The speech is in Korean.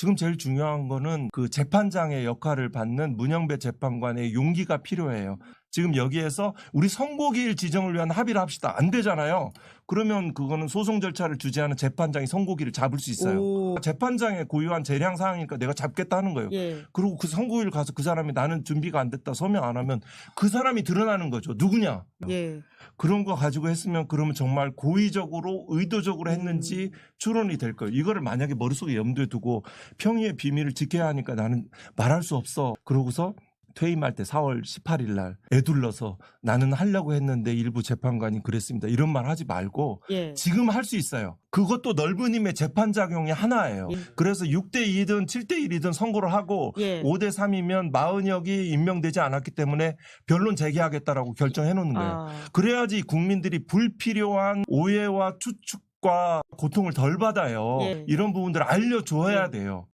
지금 제일 중요한 거는 그 재판장의 역할을 받는 문영배 재판관의 용기가 필요해요. 지금 여기에서 우리 선고기일 지정을 위한 합의를 합시다. 안 되잖아요. 그러면 그거는 소송 절차를 주재하는 재판장이 선고기를 잡을 수 있어요. 오. 재판장의 고유한 재량 사항이니까 내가 잡겠다 하는 거예요. 예. 그리고 그 선고일 가서 그 사람이 나는 준비가 안 됐다 서명 안 하면 그 사람이 드러나는 거죠. 누구냐? 예. 그런 거 가지고 했으면 그러면 정말 고의적으로 의도적으로 음. 했는지 추론이 될 거예요. 이거를 만약에 머릿속에 염두에 두고 평의의 비밀을 지켜야 하니까 나는 말할 수 없어. 그러고서 퇴임할 때 4월 18일 날 애둘러서 나는 하려고 했는데 일부 재판관이 그랬습니다. 이런 말 하지 말고 예. 지금 할 수 있어요. 그것도 넓은 힘의 재판 작용이 하나예요. 예. 그래서 6대 2든 7대 1이든 선고를 하고 예. 5대 3이면 마은혁이 임명되지 않았기 때문에 변론 재개하겠다라고 결정해 놓는 거예요. 아. 그래야지 국민들이 불필요한 오해와 추측 과 고통을 덜 받아요. 예. 이런 부분들을 알려줘야 돼요.